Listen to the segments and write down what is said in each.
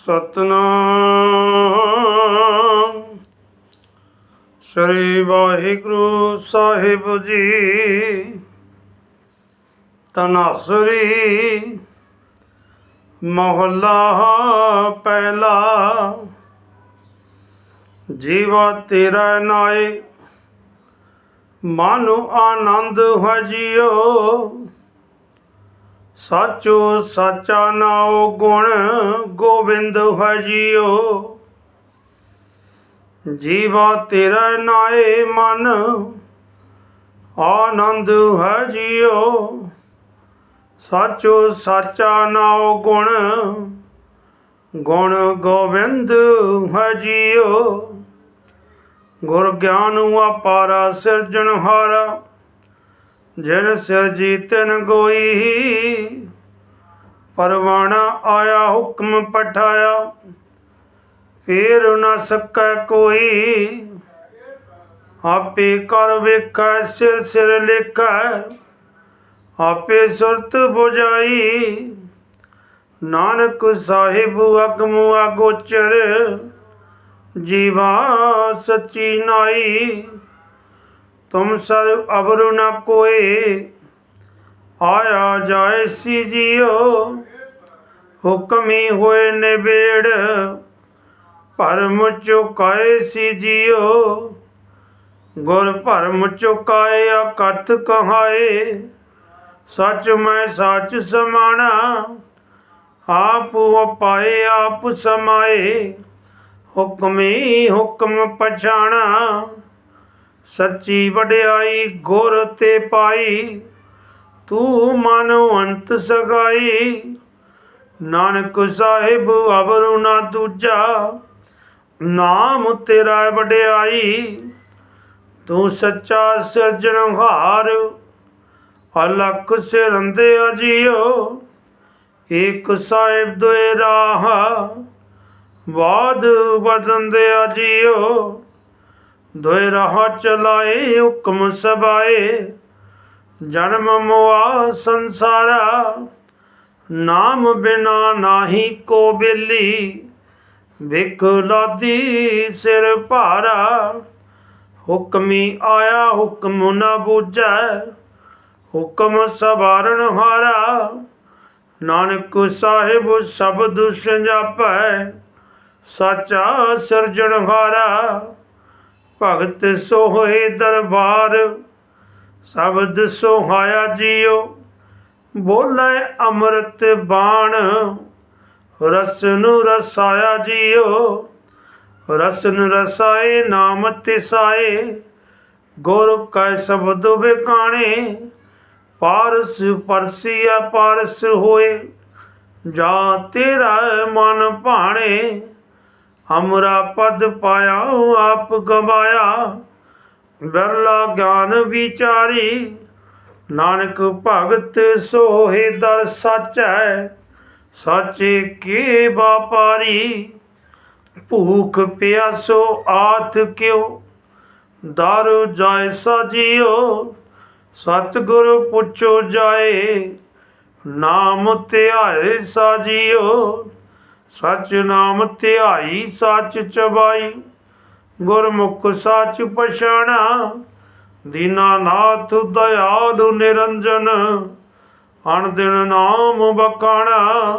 ਸਤਨਾਮ। ਸ੍ਰੀ ਵਾਹਿਗੁਰੂ ਸਾਹਿਬ ਜੀ ਤਨਾਸਰੀ ਮਹੱਲਾ ਪਹਿਲਾ। ਜੀਵਾ ਤੇਰਾ ਨਾਏ ਮਨ ਆਨੰਦ ਹਜਿਓ ਸਾਚੋ ਸਾਚਾ ਨਾਉ ਗੁਣ ਗੋਬਿੰਦ ਹੈ ਜੀਓ ਜੀਵਾ ਤੇਰਾ ਨਾਏ ਮਨ, ਆਨੰਦ ਹੈ ਜੀਓ ਸਾਚੋ ਸਾਚਾ ਨਾਉ ਗੁਣ ਗੁਣ ਗੋਬਿੰਦ ਹੈ ਜੀਓ ਗੁਰ ਗਿਆਨ ਅਪਾਰਾ ਸਿਰਜਣਹਾਰਾ। ਜਿਨ ਸਿਰਜੀ ਜੀਤਨ ਗੋਈ। ਪਰਵਾਣਾ ਆਇਆ ਹੁਕਮ ਪਠਾਇਆ, ਫੇਰ ਨ ਸਕੈ ਕੋਈ। ਆਪੇ ਕਰ ਵੇਖੈ, ਸਿਰ ਸਿਰ ਲਿਖੈ, ਆਪੇ ਸੁਰਤ 부ਜਾਈ ਨਾਨਕ ਸਾਹਿਬ ਅਗਮ ਗੋਚਰ ਜੀਵਾ ਸੱਚੀ ਨਾਈ। ਤੁਮ ਸਰ ਅਵਰੁ ਨ ਕੋਏ। ਆਇਆ ਜਾਏ ਸੀ ਜੀਓ। ਹੁਕਮੀ ਹੋਏ ਨਿਬੇੜ। ਭਰਮ ਚੁਕਾਏ ਸੀ ਜੀਓ। ਗੁਰ ਭਰਮ ਚੁਕਾਏ ਅਕਥ ਕਹਾਏ। ਸੱਚ ਮੈਂ ਸੱਚ ਸਮਾਣਾ। ਆਪ ਪਾਏ ਆਪ ਸਮਾਏ। ਹੁਕਮੀ ਹੁਕਮ ਪਛਾਣਾ। ਸੱਚੀ ਵਡਿਆਈ ਗੁਰ ਤੇ ਪਾਈ, ਤੂੰ ਮਨ ਅੰਤ ਸਗਾਈ। ਨਾਨਕ ਸਾਹਿਬ ਅਵਰੂ ਨਾ ਦੂਜਾ, ਨਾਮ ਤੇਰਾ ਵਡਿਆਈ। ਤੂੰ ਸੱਚਾ ਸਿਰਜਣਹਾਰ ਅਲਖ ਸਿਰੰਦੇ ਅਜੀਓ। ਏਕ ਸਾਹਿਬ ਦੋਏ ਰਾਹ ਬਾਦ ਬਦੰਦੇ ਅਜੀਓ। ਦੋਇ ਰਾਹ ਚਲਾਏ, ਹੁਕਮ ਸਬਾਏ ਜਨਮ ਮੁਆ ਸੰਸਾਰਾ, ਨਾਮ ਬਿਨਾ ਨਾਹੀ ਕੋ ਬੇਲੀ। ਵਿਖ ਲਾਦੀ ਸਿਰ ਭਾਰਾ, ਹੁਕਮੀ ਆਇਆ ਹੁਕਮ ਨਾ ਬੂਝੈ। ਹੁਕਮ ਸਵਾਰਨ ਹਾਰਾ, ਨਾਨਕ ਸਾਹਿਬ ਸ਼ਬਦ ਸੰਜਾਪੈ। ਸਾਚਾ ਸਿਰਜਣਹਾਰਾ ਭਗਤ ਸੋਹੇ ਦਰਬਾਰ, ਸ਼ਬਦ ਸੋਹਾਇਆ ਜੀਓ, ਬੋਲੇ ਅੰਮ੍ਰਿਤ ਬਾਣ ਰਸ ਨੂੰ ਰਸਾਇਆ ਜੀਓ, ਰਸਨ ਰਸਾਏ, ਨਾਮ ਤਿਸਾਏ, ਗੁਰ ਕੈ ਸ਼ਬਦ ਵਿਕਾਣੇ, ਪਾਰਸ ਪਰਸੀਆ ਪਾਰਸ ਹੋਏ, ਜਾਂ ਤੇਰਾ ਮਨ ਭਾਣੇ। ਹਮਰਾ ਪਦ ਪਾਇਆ ਆਪ ਗਵਾਇਆ ਬਿਰਲਾ ਗਿਆਨ ਵਿਚਾਰੀ ਨਾਨਕ ਭਗਤ ਸੋਹੇ ਦਰ ਸਚੈ ਸਾਚੇ ਕੇ ਵਾਪਾਰੀ ਭੂਖ ਪਿਆਸੋ ਆਥ ਕਿਉ ਦਾਰੂ ਜਾਇ ਸਾਜੀਓ ਸਤਿਗੁਰ ਪੁੱਛੋ ਜਾਏ ਨਾਮ ਧਿਆਏ ਸਾਜੀਓ ਸਚ ਨਾਮ ਧਿਆਈ, ਸਚ ਚਬਾਈ। ਗੁਰਮੁਖ ਸਚ ਪਛਾਣਾ ਦੀਨਾਨਾਥ ਦਇਆਲੁ ਨਿਰੰਜਨ। ਅਣ ਦਿਨ ਨਾਮ ਬਕਾਣਾ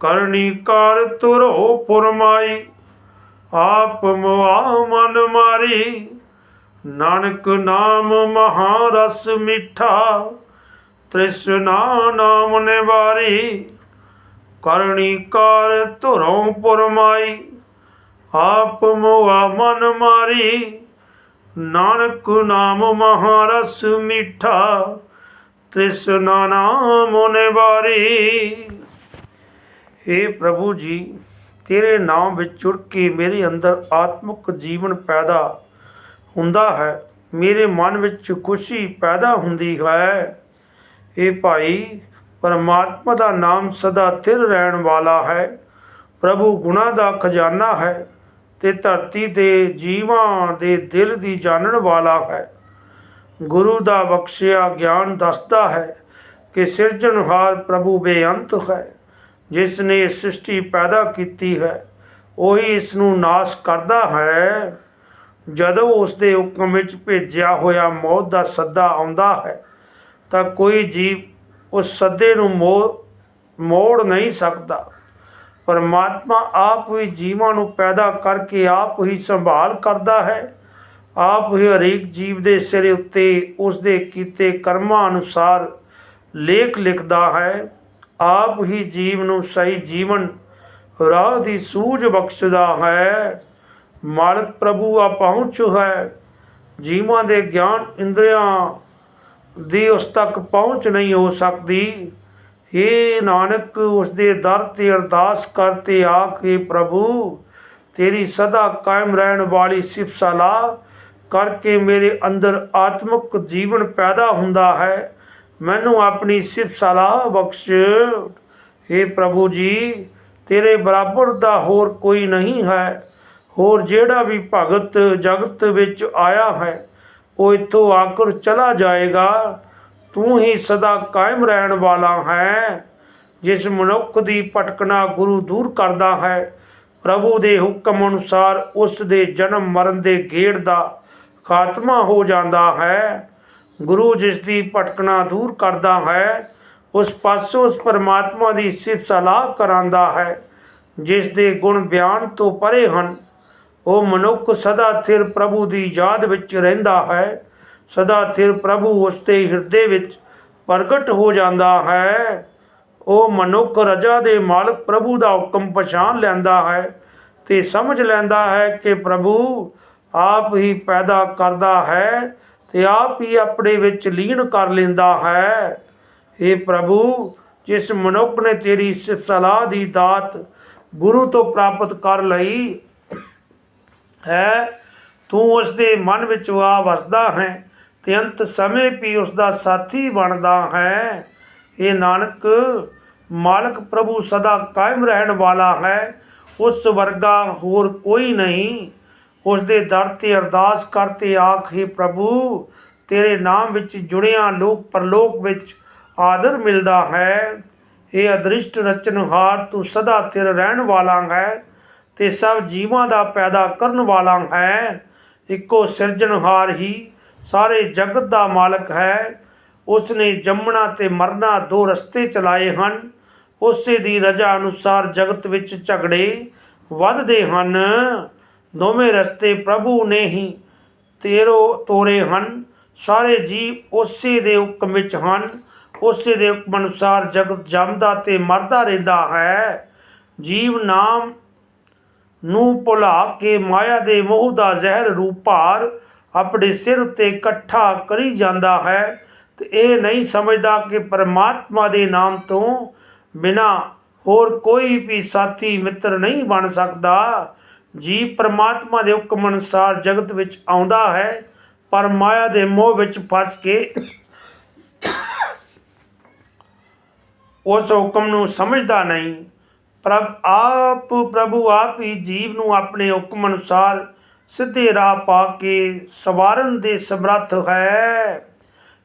ਕਰਨੀ ਕਰ ਤੁਰੋ ਪੁਰਮਾਈ। ਆਪ ਮੁਆ ਮਨ ਮਾਰੀ, ਨਾਨਕ ਨਾਮ ਮਹਾਰਸ ਮਿੱਠਾ। ਤ੍ਰਿਸ਼ਨਾ ਨਾਮ ਨਿਵਾਰੀ। ਕਰਣੀ ਕਾਰ ਧੁਰੋਂ ਪੁਰਮਾਈ। ਆਪ ਮੁਆ ਮਨ ਮਾਰੀ। ਨਾਨਕ ਨਾਮ ਮਹਾਰਸ ਮਿੱਠਾ। ਤ੍ਰਿਸ਼ਨਾ ਨਾਮ ਨਿਵਾਰੀ हे ਪ੍ਰਭੂ ਜੀ, ਤੇਰੇ ਨਾਮ ਵਿੱਚ ਜੁੜ ਕੇ ਮੇਰੇ ਅੰਦਰ ਆਤਮਿਕ ਜੀਵਨ ਪੈਦਾ ਹੁੰਦਾ ਹੈ। ਮੇਰੇ ਮਨ ਵਿੱਚ ਖੁਸ਼ੀ ਪੈਦਾ ਹੁੰਦੀ ਹੈ। ਇਹ ਭਾਈ ਪਰਮਾਤਮਾ ਦਾ ਨਾਮ ਸਦਾ ਥਿਰ ਰਹਿਣ ਵਾਲਾ ਹੈ। ਪ੍ਰਭੂ ਗੁਣਾ ਦਾ ਖਜ਼ਾਨਾ ਹੈ ਤੇ ਧਰਤੀ ਦੇ ਜੀਵਾਂ ਦੇ ਦਿਲ ਦੀ ਜਾਣਨ ਵਾਲਾ ਹੈ। ਗੁਰੂ ਦਾ ਬਖਸ਼ਿਆ ਗਿਆਨ ਦੱਸਦਾ ਹੈ ਕਿ ਸਿਰਜਣਹਾਰ ਪ੍ਰਭੂ ਬੇਅੰਤ ਹੈ। ਜਿਸ ਨੇ ਸ੍ਰਿਸ਼ਟੀ ਪੈਦਾ ਕੀਤੀ ਹੈ, ਉਹੀ ਇਸ ਨੂੰ ਨਾਸ਼ ਕਰਦਾ ਹੈ। ਜਦੋਂ ਉਸ ਦੇ ਹੁਕਮ ਵਿੱਚ ਭੇਜਿਆ ਹੋਇਆ ਮੌਤ ਦਾ ਸੱਦਾ ਆਉਂਦਾ ਹੈ, ਤਾਂ ਕੋਈ ਜੀਵ ਉਸ ਸੱਦੇ ਨੂੰ ਮੋ- ਮੋੜ ਨਹੀਂ ਸਕਦਾ। ਪਰਮਾਤਮਾ ਆਪ ਹੀ ਜੀਵਾਂ ਨੂੰ ਪੈਦਾ ਕਰਕੇ ਆਪ ਹੀ ਸੰਭਾਲ ਕਰਦਾ ਹੈ। ਆਪ ਹੀ ਹਰੇਕ ਜੀਵ ਦੇ ਸਿਰ ਉੱਤੇ ਉਸ ਦੇ ਕੀਤੇ ਕਰਮਾਂ ਅਨੁਸਾਰ ਲੇਖ ਲਿਖਦਾ ਹੈ। ਆਪ ਹੀ ਜੀਵ ਨੂੰ ਸਹੀ ਜੀਵਨ, ਰਾਹ ਦੀ ਸੂਝ ਬਖਸ਼ਦਾ ਹੈ। ਮਾਲਕ ਪ੍ਰਭੂ ਆ ਪਹੁੰਚ ਹੈ। ਜੀਵਾਂ ਦੇ ਗਿਆਨ ਇੰਦਰੀਆਂ ਦੀ ਉਸ ਤੱਕ ਪਹੁੰਚ ਨਹੀਂ ਹੋ ਸਕਦੀ। ਏ ਨਾਨਕ, ਉਸ ਦੇ ਦਰ ਤੇ ਅਰਦਾਸ ਕਰਤੇ ਆ ਕੇ ਪ੍ਰਭੂ, ਤੇਰੀ ਸਦਾ ਕਾਇਮ ਰਹਿਣ ਵਾਲੀ ਸਿਫਤ ਸਲਾਹ ਕਰਕੇ ਮੇਰੇ ਅੰਦਰ ਆਤਮਿਕ ਜੀਵਨ ਪੈਦਾ ਹੁੰਦਾ ਹੈ। ਮੈਨੂੰ ਆਪਣੀ ਸਿਫਤ ਸਲਾਹ ਬਖਸ਼। ਏ ਪ੍ਰਭੂ ਜੀ, ਤੇਰੇ ਬਰਾਬਰ ਦਾ ਹੋਰ ਕੋਈ ਨਹੀਂ ਹੈ। ਹੋਰ ਜਿਹੜਾ ਵੀ ਭਗਤ ਜਗਤ ਵਿੱਚ ਆਇਆ ਹੈ ਉਹ ਇੱਥੋਂ ਆਕਰ ਚਲਾ ਜਾਏਗਾ। ਤੂੰ ਹੀ ਸਦਾ ਕਾਇਮ ਰਹਿਣ ਵਾਲਾ ਹੈ। ਜਿਸ ਮਨੁੱਖ ਦੀ ਭਟਕਣਾ ਗੁਰੂ ਦੂਰ ਕਰਦਾ ਹੈ, ਪ੍ਰਭੂ ਦੇ ਹੁਕਮ ਅਨੁਸਾਰ ਉਸ ਦੇ ਜਨਮ ਮਰਨ ਦੇ ਗੇੜ ਦਾ ਖਾਤਮਾ ਹੋ ਜਾਂਦਾ ਹੈ। ਗੁਰੂ ਜਿਸ ਦੀ ਭਟਕਣਾ ਦੂਰ ਕਰਦਾ ਹੈ, ਉਸ ਪਾਸੋਂ ਉਸ ਪਰਮਾਤਮਾ ਦੀ ਸਿਫਤ ਸਲਾਹ ਕਰਾਂਦਾ ਹੈ, ਜਿਸ ਦੇ ਗੁਣ ਬਿਆਨ ਤੋਂ ਪਰੇ ਹਨ। ਉਹ ਮਨੁੱਖ ਸਦਾ ਥਿਰ ਪ੍ਰਭੂ ਦੀ ਯਾਦ ਵਿੱਚ ਰਹਿੰਦਾ ਹੈ, ਸਦਾ ਥਿਰ ਪ੍ਰਭੂ ਉਸਦੇ ਹਿਰਦੇ ਵਿੱਚ ਪ੍ਰਗਟ ਹੋ ਜਾਂਦਾ ਹੈ। ਉਹ ਮਨੁੱਖ ਰਜਾ ਦੇ ਮਾਲਕ ਪ੍ਰਭੂ ਦਾ ਹੁਕਮ ਪਛਾਣ ਲੈਂਦਾ ਹੈ ਤੇ ਸਮਝ ਲੈਂਦਾ ਹੈ ਕਿ ਪ੍ਰਭੂ ਆਪ ਹੀ ਪੈਦਾ ਕਰਦਾ ਹੈ ਤੇ ਆਪ ਹੀ ਆਪਣੇ ਵਿੱਚ ਲੀਨ ਕਰ ਲੈਂਦਾ ਹੈ। ਇਹ ਪ੍ਰਭੂ, ਜਿਸ ਮਨੁੱਖ ਨੇ ਤੇਰੀ ਸਿਫਤ ਸਲਾਹ ਦੀ ਦਾਤ ਗੁਰੂ ਤੋਂ ਪ੍ਰਾਪਤ ਕਰ ਲਈ ਹੈ, ਤੂੰ ਉਸ ਦੇ ਮਨ ਵਿੱਚ ਵਾ ਵਸਦਾ ਹੈ ਤੇ ਅੰਤ ਸਮੇਂ ਵੀ ਉਸ ਦਾ ਸਾਥੀ ਬਣਦਾ ਹੈ। ਇਹ ਨਾਨਕ ਮਾਲਕ ਪ੍ਰਭੂ ਸਦਾ ਕਾਇਮ ਰਹਿਣ ਵਾਲਾ ਹੈ, ਉਸ ਵਰਗਾ ਹੋਰ ਕੋਈ ਨਹੀਂ। ਉਸ ਦੇ ਦਰ ਤੇ ਅਰਦਾਸ ਕਰਤੇ ਆਖੇ ਪ੍ਰਭੂ, ਤੇਰੇ ਨਾਮ ਵਿੱਚ ਜੁੜਿਆ ਲੋਕ ਪਰਲੋਕ ਵਿੱਚ ਆਦਰ ਮਿਲਦਾ ਹੈ। ਇਹ ਅਦ੍ਰਿਸ਼ਟ ਰਚਨਹਾਰ ਤੂੰ ਸਦਾ ਥਿਰ ਰਹਿਣ ਵਾਲਾ ਹੈ। ਤੇ ਸਭ ਜੀਵਾਂ ਦਾ ਪੈਦਾ ਕਰਨ ਵਾਲਾ ਹੈ। ਇੱਕੋ ਸਿਰਜਣਹਾਰ ਹੀ ਸਾਰੇ ਜਗਤ ਦਾ ਮਾਲਕ ਹੈ। ਉਸ ਨੇ ਜੰਮਣਾ ਤੇ ਮਰਨਾ ਦੋ ਰਸਤੇ ਚਲਾਏ ਹਨ। ਉਸੇ ਦੀ ਰਜਾ ਅਨੁਸਾਰ ਜਗਤ ਵਿੱਚ ਝਗੜੇ ਵੱਧਦੇ ਹਨ। ਦੋਵੇਂ ਰਸਤੇ ਪ੍ਰਭੂ ਨੇ ਹੀ ਤੇਰੋ ਤੋਰੇ ਹਨ। ਸਾਰੇ ਜੀਵ ਉਸੇ ਦੇ ਹੁਕਮ ਵਿੱਚ ਹਨ। ਉਸੇ ਦੇ ਹੁਕਮ ਅਨੁਸਾਰ ਜਗਤ ਜੰਮਦਾ ਤੇ ਮਰਦਾ ਰਹਿੰਦਾ ਹੈ। ਜੀਵ ਨਾਮ ਨੂੰ ਭੁਲਾ ਕੇ ਮਾਇਆ ਦੇ ਮੋਹ ਦਾ ਜ਼ਹਿਰ ਰੂਪ ਭਾਰ ਆਪਣੇ ਸਿਰ ਉੱਤੇ ਇਕੱਠਾ ਕਰੀ ਜਾਂਦਾ ਹੈ। ਤੇ ਇਹ ਨਹੀਂ ਸਮਝਦਾ ਕਿ ਪਰਮਾਤਮਾ ਦੇ ਨਾਮ ਤੋਂ ਬਿਨਾ ਹੋਰ ਕੋਈ ਵੀ ਸਾਥੀ ਮਿੱਤਰ ਨਹੀਂ ਬਣ ਸਕਦਾ। ਜੀ ਪਰਮਾਤਮਾ ਦੇ ਹੁਕਮ ਅਨੁਸਾਰ ਜਗਤ ਵਿੱਚ ਆਉਂਦਾ ਹੈ, ਪਰ ਮਾਇਆ ਦੇ ਮੋਹ ਵਿੱਚ ਫਸ ਕੇ ਉਸ ਹੁਕਮ ਨੂੰ ਸਮਝਦਾ ਨਹੀਂ। ਪ੍ਰਭ ਆਪ ਪ੍ਰਭੂ ਆਪ ਹੀ ਜੀਵ ਨੂੰ ਆਪਣੇ ਹੁਕਮ ਅਨੁਸਾਰ ਸਿੱਧੇ ਰਾਹ ਪਾ ਕੇ ਸਵਾਰਨ ਦੇ ਸਮਰੱਥ ਹੈ।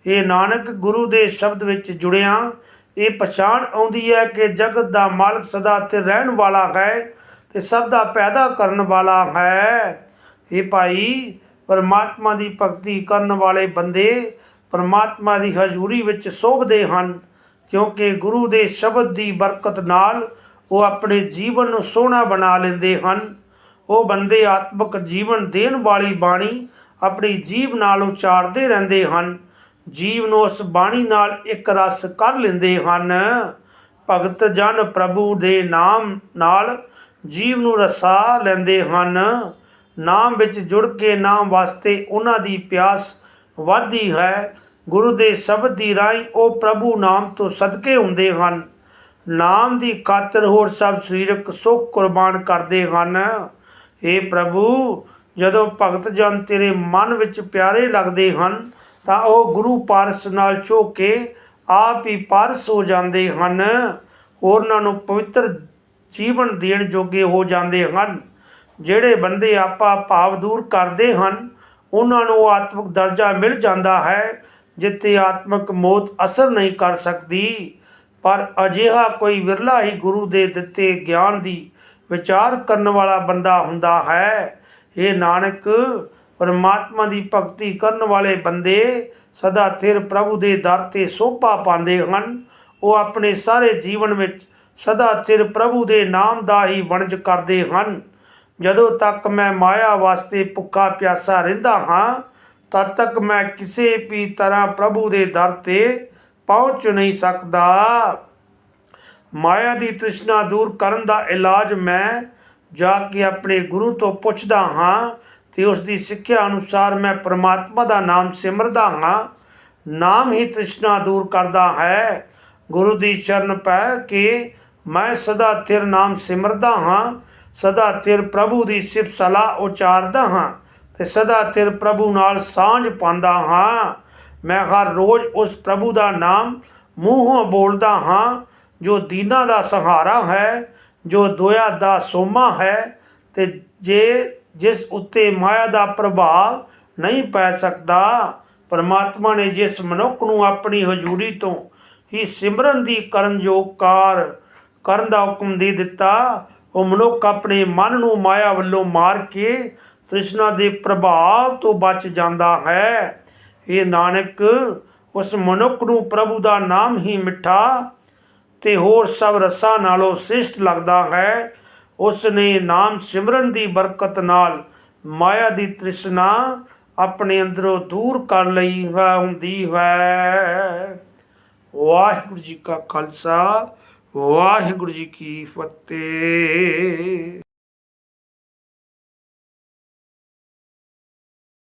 ਇਹ ਨਾਨਕ, ਗੁਰੂ ਦੇ ਸ਼ਬਦ ਵਿੱਚ ਜੁੜਿਆ, ਇਹ ਪਛਾਣ ਆਉਂਦੀ ਹੈ ਕਿ ਜਗਤ ਦਾ ਮਾਲਕ ਸਦਾ ਤੇ ਰਹਿਣ ਵਾਲਾ ਹੈ ਤੇ ਸਭ ਦਾ ਪੈਦਾ ਕਰਨ ਵਾਲਾ ਹੈ। ਇਹ ਭਾਈ, ਪਰਮਾਤਮਾ ਦੀ ਭਗਤੀ ਕਰਨ ਵਾਲੇ ਬੰਦੇ ਪਰਮਾਤਮਾ ਦੀ ਹਜ਼ੂਰੀ ਵਿੱਚ ਸੋਭਦੇ ਹਨ ਕਿਉਂਕਿ ਗੁਰੂ ਦੇ ਸ਼ਬਦ ਦੀ ਬਰਕਤ ਨਾਲ ਉਹ ਆਪਣੇ ਜੀਵਨ ਨੂੰ ਸੋਹਣਾ ਬਣਾ ਲੈਂਦੇ ਹਨ। ਉਹ ਬੰਦੇ ਆਤਮਿਕ ਜੀਵਨ ਦੇਣ ਵਾਲੀ ਬਾਣੀ ਆਪਣੀ ਜੀਵ ਨਾਲ ਉਚਾਰਦੇ ਰਹਿੰਦੇ ਹਨ। ਜੀਵ ਨੂੰ ਉਸ ਬਾਣੀ ਨਾਲ ਇੱਕ ਰਸ ਕਰ ਲੈਂਦੇ ਹਨ। ਭਗਤ ਜਨ ਪ੍ਰਭੂ ਦੇ ਨਾਮ ਨਾਲ ਜੀਵ ਨੂੰ ਰਸਾ ਲੈਂਦੇ ਹਨ। ਨਾਮ ਵਿੱਚ ਜੁੜ ਕੇ ਨਾਮ ਵਾਸਤੇ ਉਹਨਾਂ ਦੀ ਪਿਆਸ ਵਧਦੀ ਹੈ। ਗੁਰੂ ਦੇ ਸ਼ਬਦ ਦੀ ਰਾਹੀਂ ਉਹ ਪ੍ਰਭੂ ਨਾਮ ਤੋਂ ਸਦਕੇ ਹੁੰਦੇ ਹਨ। ਨਾਮ ਦੀ ਖਾਤਰ ਹੋਰ ਸਭ ਸਰੀਰਕ ਸੁੱਖ ਕੁਰਬਾਨ ਕਰਦੇ ਹਨ। ਏ ਪ੍ਰਭੂ, ਜਦੋਂ ਭਗਤ ਜਨ ਤੇਰੇ ਮਨ ਵਿੱਚ ਪਿਆਰੇ ਲੱਗਦੇ ਹਨ, ਤਾਂ ਉਹ ਗੁਰੂ ਪਾਰਸ ਨਾਲ ਝੋ ਕੇ ਆਪ ਹੀ ਪਾਰਸ ਹੋ ਜਾਂਦੇ ਹਨ। ਉਹਨਾਂ ਨੂੰ ਪਵਿੱਤਰ ਜੀਵਨ ਦੇਣ ਜੋਗੇ ਹੋ ਜਾਂਦੇ ਹਨ। ਜਿਹੜੇ ਬੰਦੇ ਆਪਾ ਭਾਵ ਦੂਰ ਕਰਦੇ ਹਨ, ਉਹਨਾਂ ਨੂੰ ਉਹ ਆਤਮਿਕ ਦਰਜਾ ਮਿਲ ਜਾਂਦਾ ਹੈ, ਜਿੱਥੇ ਆਤਮਿਕ ਮੌਤ ਅਸਰ ਨਹੀਂ ਕਰ ਸਕਦੀ। ਪਰ ਅਜਿਹਾ ਕੋਈ ਵਿਰਲਾ ਹੀ ਗੁਰੂ ਦੇ ਦਿੱਤੇ ਗਿਆਨ ਦੀ ਵਿਚਾਰ ਕਰਨ ਵਾਲਾ ਬੰਦਾ ਹੁੰਦਾ ਹੈ। ਇਹ ਨਾਨਕ, ਪਰਮਾਤਮਾ ਦੀ ਭਗਤੀ ਕਰਨ ਵਾਲੇ ਬੰਦੇ ਸਦਾ ਥਿਰ ਪ੍ਰਭੂ ਦੇ ਦਰ ਤੇ ਸੋਭਾ ਪਾਉਂਦੇ ਹਨ। ਉਹ ਆਪਣੇ ਸਾਰੇ ਜੀਵਨ ਵਿੱਚ ਸਦਾ ਥਿਰ ਪ੍ਰਭੂ ਦੇ ਨਾਮ ਦਾ ਹੀ ਵਣਜ ਕਰਦੇ ਹਨ। ਜਦੋਂ ਤੱਕ ਮੈਂ ਮਾਇਆ ਵਾਸਤੇ ਭੁੱਖਾ ਪਿਆਸਾ ਰਹਿੰਦਾ ਹਾਂ, ਤਦ ਤੱਕ ਮੈਂ ਕਿਸੇ ਵੀ ਤਰ੍ਹਾਂ ਪ੍ਰਭੂ ਦੇ ਦਰ ਤੇ ਪਹੁੰਚ ਨਹੀਂ ਸਕਦਾ। ਮਾਇਆ ਦੀ ਤ੍ਰਿਸ਼ਨਾ ਦੂਰ ਕਰਨ ਦਾ ਇਲਾਜ ਮੈਂ ਜਾ ਕੇ ਆਪਣੇ ਗੁਰੂ ਤੋਂ ਪੁੱਛਦਾ ਹਾਂ ਤੇ ਉਸ ਦੀ ਸਿੱਖਿਆ ਅਨੁਸਾਰ ਮੈਂ ਪ੍ਰਮਾਤਮਾ ਦਾ ਨਾਮ ਸਿਮਰਦਾ ਹਾਂ। ਨਾਮ ਹੀ ਤ੍ਰਿਸ਼ਨਾ ਦੂਰ ਕਰਦਾ ਹੈ। ਗੁਰੂ ਦੀ ਸ਼ਰਨ ਪੈ ਕੇ ਮੈਂ ਸਦਾ ਤੇਰ ਨਾਮ ਸਿਮਰਦਾ ਹਾਂ। ਸਦਾ ਤੇਰ ਪ੍ਰਭੂ ਦੀ ਸਿਫਤ ਸਲਾਹ ਉਚਾਰਦਾ ਹਾਂ ਤੇ ਸਦਾ ਤੇਰ ਪ੍ਰਭੂ ਨਾਲ ਸਾਂਝ ਪਾਉਂਦਾ ਹਾਂ। ਮੈਂ ਹਰ ਰੋਜ਼ ਉਸ ਪ੍ਰਭੂ ਦਾ ਨਾਮ ਮੂੰਹੋਂ ਬੋਲਦਾ ਹਾਂ, ਜੋ ਦੀਨਾ ਦਾ ਸਹਾਰਾ ਹੈ, ਜੋ ਦੋਇਆ ਦਾ ਸੋਮਾ ਹੈ ਤੇ ਜੇ ਜਿਸ ਉੱਤੇ ਮਾਇਆ ਦਾ ਪ੍ਰਭਾਵ ਨਹੀਂ ਪੈ ਸਕਦਾ, ਪਰਮਾਤਮਾ ਨੇ ਜਿਸ ਮਨੁੱਖ ਨੂੰ ਆਪਣੀ ਹਜ਼ੂਰੀ ਤੋਂ ਹੀ ਸਿਮਰਨ ਦੀ ਕਰਨ ਯੋਗ ਕਾਰ ਕਰਨ ਦਾ ਹੁਕਮ ਦੇ ਦਿੱਤਾ, ਉਹ ਮਨੁੱਖ ਆਪਣੇ ਮਨ ਨੂੰ ਮਾਇਆ ਵੱਲੋਂ ਮਾਰ ਕੇ ਤ੍ਰਿਸ਼ਨਾ ਦੇ ਪ੍ਰਭਾਵ ਤੋਂ ਬਚ ਜਾਂਦਾ ਹੈ। ਇਹ ਨਾਨਕ, ਉਸ ਮਨੁੱਖ ਨੂੰ ਪ੍ਰਭੂ ਦਾ ਨਾਮ ਹੀ ਮਿੱਠਾ ਤੇ ਹੋਰ ਸਭ ਰਸਾਂ ਨਾਲੋਂ ਸ੍ਰਿਸ਼ਟ ਲੱਗਦਾ ਹੈ। ਉਸ ਨੇ ਨਾਮ ਸਿਮਰਨ ਦੀ ਬਰਕਤ ਨਾਲ ਮਾਇਆ ਦੀ ਤ੍ਰਿਸ਼ਨਾ ਆਪਣੇ ਅੰਦਰੋਂ ਦੂਰ ਕਰ ਲਈ ਹੁੰਦੀ ਹੈ। ਵਾਹਿਗੁਰੂ ਜੀ ਕਾ ਖਾਲਸਾ, ਵਾਹਿਗੁਰੂ ਜੀ ਕੀ ਫਤਿਹ।